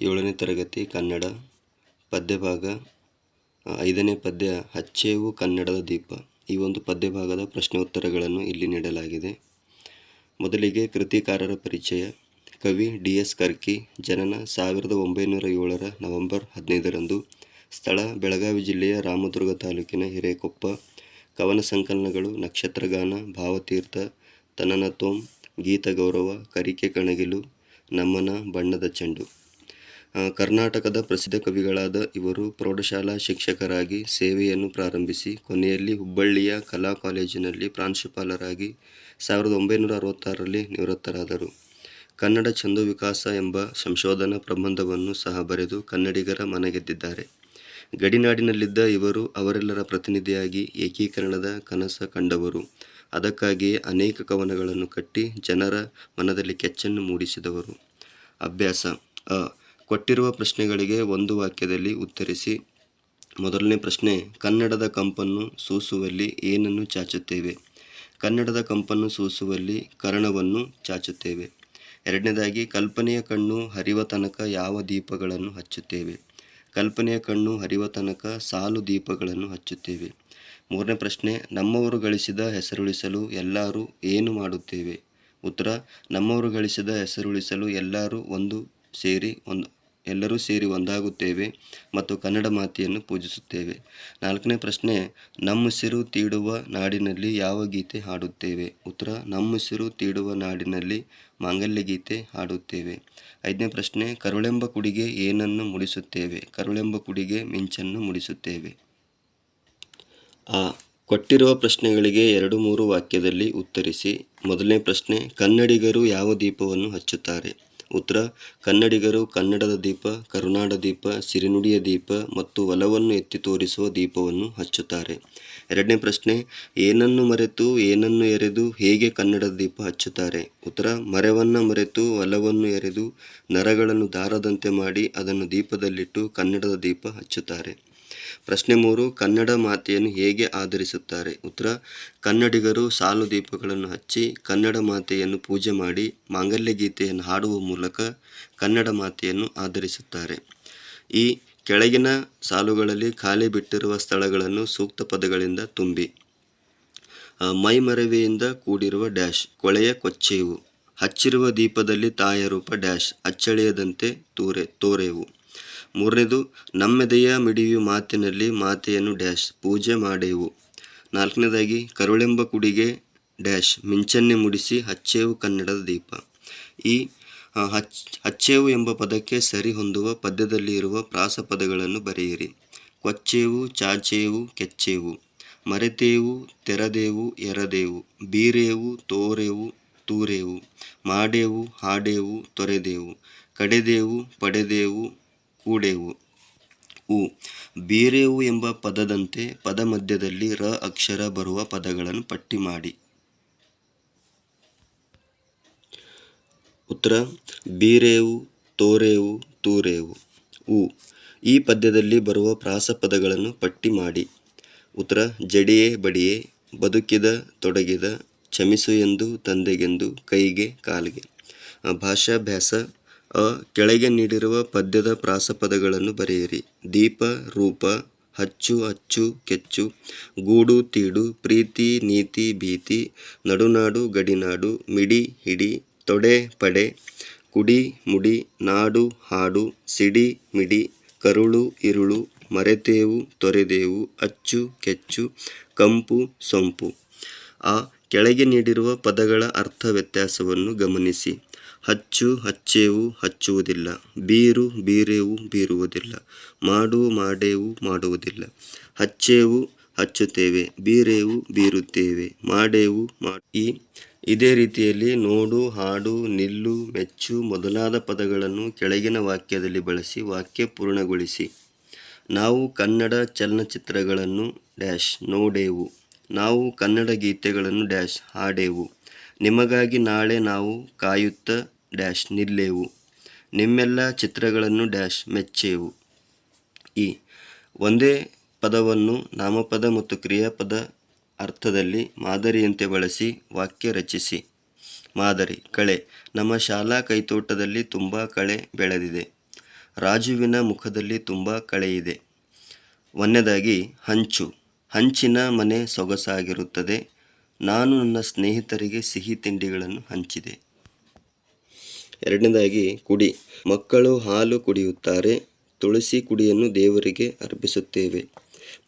ಏಳನೇ ತರಗತಿ ಕನ್ನಡ ಪದ್ಯಭಾಗ ಐದನೇ ಪದ್ಯ ಹಚ್ಚೇವು ಕನ್ನಡದ ದೀಪ. ಈ ಒಂದು ಪದ್ಯಭಾಗದ ಪ್ರಶ್ನೋತ್ತರಗಳನ್ನು ಇಲ್ಲಿ ನೀಡಲಾಗಿದೆ. ಮೊದಲಿಗೆ ಕೃತಿಕಾರರ ಪರಿಚಯ. ಕವಿ ಡಿ ಎಸ್ ಕರ್ಕಿ, ಜನನ ಸಾವಿರದ ಒಂಬೈನೂರ ಏಳರ ನವೆಂಬರ್ ಹದಿನೈದರಂದು ಸ್ಥಳ ಬೆಳಗಾವಿ ಜಿಲ್ಲೆಯ ರಾಮದುರ್ಗ ತಾಲೂಕಿನ ಹಿರೇಕೊಪ್ಪ, ಕವನ ಸಂಕಲನಗಳು, ನಕ್ಷತ್ರಗಾನ, ಭಾವತೀರ್ಥ, ತನನತೋಂ ಗೀತ ಗೌರವ ಕರಿಕೆ ಕಣಗಿಲು ನಮ್ಮನ ಬಣ್ಣದ ಚೆಂಡು. ಕರ್ನಾಟಕದ ಪ್ರಸಿದ್ಧ ಕವಿಗಳಾದ ಇವರು ಪ್ರೌಢಶಾಲಾ ಶಿಕ್ಷಕರಾಗಿ ಸೇವೆಯನ್ನು ಪ್ರಾರಂಭಿಸಿ ಕೊನೆಯಲ್ಲಿ ಹುಬ್ಬಳ್ಳಿಯ ಕಲಾ ಕಾಲೇಜಿನಲ್ಲಿ ಪ್ರಾಂಶುಪಾಲರಾಗಿ ಸಾವಿರದ ಒಂಬೈನೂರ ಅರವತ್ತಾರರಲ್ಲಿ ನಿವೃತ್ತರಾದರು. ಕನ್ನಡ ಚಂದು ವಿಕಾಸ ಎಂಬ ಸಂಶೋಧನಾ ಪ್ರಬಂಧವನ್ನು ಸಹ ಬರೆದು ಕನ್ನಡಿಗರ ಮನಗೆದ್ದಿದ್ದಾರೆ. ಗಡಿನಾಡಿನಲ್ಲಿದ್ದ ಇವರು ಅವರೆಲ್ಲರ ಪ್ರತಿನಿಧಿಯಾಗಿ ಏಕೀಕರಣದ ಕನಸ ಕಂಡವರು. ಅದಕ್ಕಾಗಿಯೇ ಅನೇಕ ಕವನಗಳನ್ನು ಕಟ್ಟಿ ಜನರ ಮನದಲ್ಲಿ ಕೆಚ್ಚನ್ನು ಮೂಡಿಸಿದವರು. ಅಭ್ಯಾಸ, ಅ ಕೊಟ್ಟಿರುವ ಪ್ರಶ್ನೆಗಳಿಗೆ ಒಂದು ವಾಕ್ಯದಲ್ಲಿ ಉತ್ತರಿಸಿ. ಮೊದಲನೇ ಪ್ರಶ್ನೆ, ಕನ್ನಡದ ಕಂಪನ್ನು ಸೂಸುವಲ್ಲಿ ಏನನ್ನು ಚಾಚುತ್ತೇವೆ? ಕನ್ನಡದ ಕಂಪನ್ನು ಸೂಸುವಲ್ಲಿ ಕರ್ಣವನ್ನು ಚಾಚುತ್ತೇವೆ. ಎರಡನೇದಾಗಿ, ಕಲ್ಪನೆಯ ಕಣ್ಣು ಹರಿವ ತನಕ ಯಾವ ದೀಪಗಳನ್ನು ಹಚ್ಚುತ್ತೇವೆ? ಕಲ್ಪನೆಯ ಕಣ್ಣು ಹರಿವ ತನಕ ಸಾಲು ದೀಪಗಳನ್ನು ಹಚ್ಚುತ್ತೇವೆ. ಮೂರನೇ ಪ್ರಶ್ನೆ, ನಮ್ಮವರು ಗಳಿಸಿದ ಹೆಸರುಳಿಸಲು ಎಲ್ಲರೂ ಏನು ಮಾಡುತ್ತೇವೆ? ಉತ್ತರ, ನಮ್ಮವರು ಗಳಿಸಿದ ಹೆಸರುಳಿಸಲು ಎಲ್ಲರೂ ಒಂದು ಸೇರಿ ಒಂದು ಎಲ್ಲರೂ ಸೇರಿ ಒಂದಾಗುತ್ತೇವೆ ಮತ್ತು ಕನ್ನಡ ಮಾತೆಯನ್ನು ಪೂಜಿಸುತ್ತೇವೆ. ನಾಲ್ಕನೇ ಪ್ರಶ್ನೆ ನಮ್ಮುಸಿರು ತೀಡುವ ನಾಡಿನಲ್ಲಿ ಯಾವ ಗೀತೆ ಹಾಡುತ್ತೇವೆ? ಉತ್ತರ ನಮ್ಮುಸಿರು ತೀಡುವ ನಾಡಿನಲ್ಲಿ ಮಾಂಗಲ್ಯ ಗೀತೆ ಹಾಡುತ್ತೇವೆ. ಐದನೇ ಪ್ರಶ್ನೆ, ಕರುಳೆಂಬ ಕುಡಿಗೆ ಏನನ್ನು ಮುಡಿಸುತ್ತೇವೆ? ಕರುಳೆಂಬ ಕುಡಿಗೆ ಮಿಂಚನ್ನು ಮುಡಿಸುತ್ತೇವೆ. ಆ, ಕೊಟ್ಟಿರುವ ಪ್ರಶ್ನೆಗಳಿಗೆ ಎರಡು ಮೂರು ವಾಕ್ಯದಲ್ಲಿ ಉತ್ತರಿಸಿ. ಮೊದಲನೇ ಪ್ರಶ್ನೆ, ಕನ್ನಡಿಗರು ಯಾವ ದೀಪವನ್ನು ಹಚ್ಚುತ್ತಾರೆ? ಉತ್ತರ ಕನ್ನಡಿಗರು ಕನ್ನಡದ ದೀಪ, ಕರುನಾಡ ದೀಪ, ಸಿರಿನುಡಿಯ ದೀಪ ಮತ್ತು ಒಲವನ್ನು ಎತ್ತಿ ತೋರಿಸುವ ದೀಪವನ್ನು ಹಚ್ಚುತ್ತಾರೆ. ಎರಡನೇ ಪ್ರಶ್ನೆ, ಏನನ್ನು ಮರೆತು, ಏನನ್ನು ಎರೆದು, ಹೇಗೆ ಕನ್ನಡದ ದೀಪ ಹಚ್ಚುತ್ತಾರೆ? ಉತ್ತರ ಮರೆವನ್ನು ಮರೆತು, ಒಲವನ್ನು ಎರೆದು, ನರಗಳನ್ನು ದಾರದಂತೆ ಮಾಡಿ ಅದನ್ನು ದೀಪದಲ್ಲಿಟ್ಟು ಕನ್ನಡದ ದೀಪ ಹಚ್ಚುತ್ತಾರೆ. ಪ್ರಶ್ನೆ ಮೂರು, ಕನ್ನಡ ಮಾತೆಯನ್ನು ಹೇಗೆ ಆಧರಿಸುತ್ತಾರೆ? ಉತ್ತರ, ಕನ್ನಡಿಗರು ಸಾಲು ದೀಪಗಳನ್ನು ಹಚ್ಚಿ ಕನ್ನಡ ಮಾತೆಯನ್ನು ಪೂಜೆ ಮಾಡಿ ಮಾಂಗಲ್ಯ ಗೀತೆಯನ್ನು ಹಾಡುವ ಮೂಲಕ ಕನ್ನಡ ಮಾತೆಯನ್ನು ಆಧರಿಸುತ್ತಾರೆ. ಈ ಕೆಳಗಿನ ಸಾಲುಗಳಲ್ಲಿ ಖಾಲಿ ಬಿಟ್ಟಿರುವ ಸ್ಥಳಗಳನ್ನು ಸೂಕ್ತ ಪದಗಳಿಂದ ತುಂಬಿ. ಮೈ ಮರವಿಯಿಂದ ಕೂಡಿರುವ ಡ್ಯಾಶ್, ಕೊಳೆಯ ಕೊಚ್ಚೆಯು ಹಚ್ಚಿರುವ ದೀಪದಲ್ಲಿ ತಾಯ ರೂಪ ಡ್ಯಾಶ್, ಅಚ್ಚಳಿಯದಂತೆ ತೋರೆ, ತೋರೆವು. ಮೂರನೇದು ನಮ್ಮೆದೆಯ ಮಿಡಿಯು ಮಾತಿನಲ್ಲಿ ಮಾತೆಯನ್ನು ಡ್ಯಾಶ್, ಪೂಜೆ ಮಾಡೆವು. ನಾಲ್ಕನೇದಾಗಿ, ಕರುಳೆಂಬ ಕುಡಿಗೆ ಡ್ಯಾಶ್, ಮಿಂಚನ್ನೇ ಮುಡಿಸಿ ಹಚ್ಚೇವು ಕನ್ನಡದ ದೀಪ. ಈ ಹಚ್, ಹಚ್ಚೇವು ಎಂಬ ಪದಕ್ಕೆ ಸರಿ ಹೊಂದುವ ಪದ್ಯದಲ್ಲಿ ಇರುವ ಪ್ರಾಸ ಪದಗಳನ್ನು ಬರೆಯಿರಿ. ಕೊಚ್ಚೇವು, ಚಾಚೇವು, ಕೆಚ್ಚೇವು. ಮರೆತೇವು, ತೆರದೇವು, ಎರದೇವು. ಬೀರೇವು, ತೋರೆವು, ತೂರೇವು. ಮಾಡೇವು, ಹಾಡೇವು, ತೊರೆದೇವು. ಕಡೆದೇವು, ಪಡೆದೇವು ಕೂಡೆವು. ಉ. ಬೇರೆವು ಎಂಬ ಪದದಂತೆ ಪದ ಮಧ್ಯದಲ್ಲಿ ರ ಅಕ್ಷರ ಬರುವ ಪದಗಳನ್ನು ಪಟ್ಟಿ ಮಾಡಿ. ಉತ್ತರ, ಬೀರೇವು, ತೋರೇವು, ತೂರೇವು. ಉ. ಈ ಪದ್ಯದಲ್ಲಿ ಬರುವ ಪ್ರಾಸ ಪದಗಳನ್ನು ಪಟ್ಟಿ ಮಾಡಿ. ಉತ್ತರ, ಜಡಿಯೇ, ಬಡಿಯೇ, ಬದುಕಿದ, ತೊಡಗಿದ, ಕ್ಷಮಿಸು ಎಂದು, ತಂದೆಗೆಂದು, ಕೈಗೆ, ಕಾಲಿಗೆ. ಭಾಷಾಭ್ಯಾಸ ಅ, ಕೆಳಗೆ ನೀಡಿರುವ ಪದ್ಯದ ಪ್ರಾಸಪದಗಳನ್ನು ಬರೆಯಿರಿ. ದೀಪ, ರೂಪ, ಹಚ್ಚು, ಅಚ್ಚು, ಕೆಚ್ಚು, ಗೂಡು, ತೀಡು, ಪ್ರೀತಿ, ನೀತಿ, ಭೀತಿ, ನಡುನಾಡು, ಗಡಿನಾಡು, ಮಿಡಿ, ಹಿಡಿ, ತೊಡೆ, ಪಡೆ, ಕುಡಿ, ಮುಡಿ, ನಾಡು, ಹಾಡು, ಸಿಡಿ, ಮಿಡಿ, ಕರುಳು, ಇರುಳು, ಮರೆತೇವು, ತೊರೆದೇವು, ಅಚ್ಚು, ಕೆಚ್ಚು, ಕಂಪು, ಸೊಂಪು. ಆ, ಕೆಳಗೆ ನೀಡಿರುವ ಪದಗಳ ಅರ್ಥ ವ್ಯತ್ಯಾಸವನ್ನು ಗಮನಿಸಿ. ಹಚ್ಚು ಹಚ್ಚೇವು ಹಚ್ಚುವುದಿಲ್ಲ. ಬೀರು ಬೀರೇವು ಬೀರುವುದಿಲ್ಲ. ಮಾಡು ಮಾಡೇವು ಮಾಡುವುದಿಲ್ಲ. ಹಚ್ಚೇವು ಹಚ್ಚುತ್ತೇವೆ, ಬೀರೇವು ಬೀರುತ್ತೇವೆ, ಮಾಡೇವು ಈ ಇದೇ ರೀತಿಯಲ್ಲಿ ನೋಡು, ಹಾಡು, ನಿಲ್ಲು, ಮೆಚ್ಚು ಮೊದಲಾದ ಪದಗಳನ್ನು ಕೆಳಗಿನ ವಾಕ್ಯದಲ್ಲಿ ಬಳಸಿ ವಾಕ್ಯ ಪೂರ್ಣಗೊಳಿಸಿ. ನಾವು ಕನ್ನಡ ಚಲನಚಿತ್ರಗಳನ್ನು ಡ್ಯಾಶ್ ನೋಡೇವು. ನಾವು ಕನ್ನಡ ಗೀತೆಗಳನ್ನು ಡ್ಯಾಶ್ ಹಾಡೇವು. ನಿಮಗಾಗಿ ನಾಳೆ ನಾವು ಕಾಯುತ್ತ ಡ್ಯಾಶ್ ನಿಲ್ಲೆವು. ನಿಮ್ಮೆಲ್ಲ ಚಿತ್ರಗಳನ್ನು ಡ್ಯಾಶ್ ಮೆಚ್ಚೆವು. ಈ ಒಂದೇ ಪದವನ್ನು ನಾಮಪದ ಮತ್ತು ಕ್ರಿಯಾಪದ ಅರ್ಥದಲ್ಲಿ ಮಾದರಿಯಂತೆ ಬಳಸಿ ವಾಕ್ಯ ರಚಿಸಿ. ಮಾದರಿ, ಕಳೆ. ನಮ್ಮ ಶಾಲಾ ಕೈತೋಟದಲ್ಲಿ ತುಂಬ ಕಳೆ ಬೆಳೆದಿದೆ. ರಾಜುವಿನ ಮುಖದಲ್ಲಿ ತುಂಬ ಕಳೆಯಿದೆ ಒಂದನೇದಾಗಿ, ಹಂಚು. ಹಂಚಿನ ಮನೆ ಸೊಗಸಾಗಿರುತ್ತದೆ. ನಾನು ನನ್ನ ಸ್ನೇಹಿತರಿಗೆ ಸಿಹಿ ತಿಂಡಿಗಳನ್ನು ಹಂಚಿದೆ. ಎರಡನೇದಾಗಿ, ಕುಡಿ. ಮಕ್ಕಳು ಹಾಲು ಕುಡಿಯುತ್ತಾರೆ. ತುಳಸಿ ಕುಡಿಯನ್ನು ದೇವರಿಗೆ ಅರ್ಪಿಸುತ್ತೇವೆ.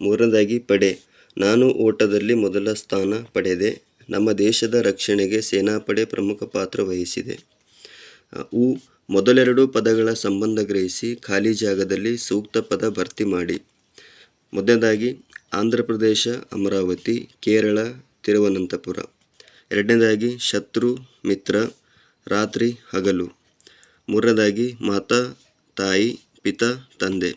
ಮೂರನೇದಾಗಿ, ಪಡೆ. ನಾನು ಓಟದಲ್ಲಿ ಮೊದಲ ಸ್ಥಾನ ಪಡೆದೆ. ನಮ್ಮ ದೇಶದ ರಕ್ಷಣೆಗೆ ಸೇನಾಪಡೆ ಪ್ರಮುಖ ಪಾತ್ರ ವಹಿಸಿದೆ. ಉ, ಮೊದಲೆರಡು ಪದಗಳ ಸಂಬಂಧ ಗ್ರಹಿಸಿ ಖಾಲಿ ಜಾಗದಲ್ಲಿ ಸೂಕ್ತ ಪದ ಭರ್ತಿ ಮಾಡಿ. ಮೊದಲನೇದಾಗಿ ಆಂಧ್ರ ಪ್ರದೇಶ ಅಮರಾವತಿ, ಕೇರಳ ತಿರುವನಂತಪುರ. ಎರಡನೇದಾಗಿ ಶತ್ರು, ಮಿತ್ರ, ರಾತ್ರಿ, ಹಗಲು. ಮೂರನೇದಾಗಿ ಮಾತಾ, ತಾಯಿ, ಪಿತ, ತಂದೆ.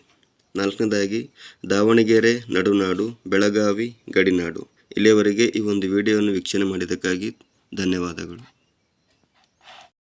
ನಾಲ್ಕನೇದಾಗಿ ದಾವಣಗೆರೆ, ನಡುನಾಡು, ಬೆಳಗಾವಿ, ಗಡಿನಾಡು. ಇಲ್ಲಿಯವರೆಗೆ ಈ ಒಂದು ವಿಡಿಯೋವನ್ನು ವೀಕ್ಷಣೆ ಮಾಡಿದ್ದಕ್ಕಾಗಿ ಧನ್ಯವಾದಗಳು.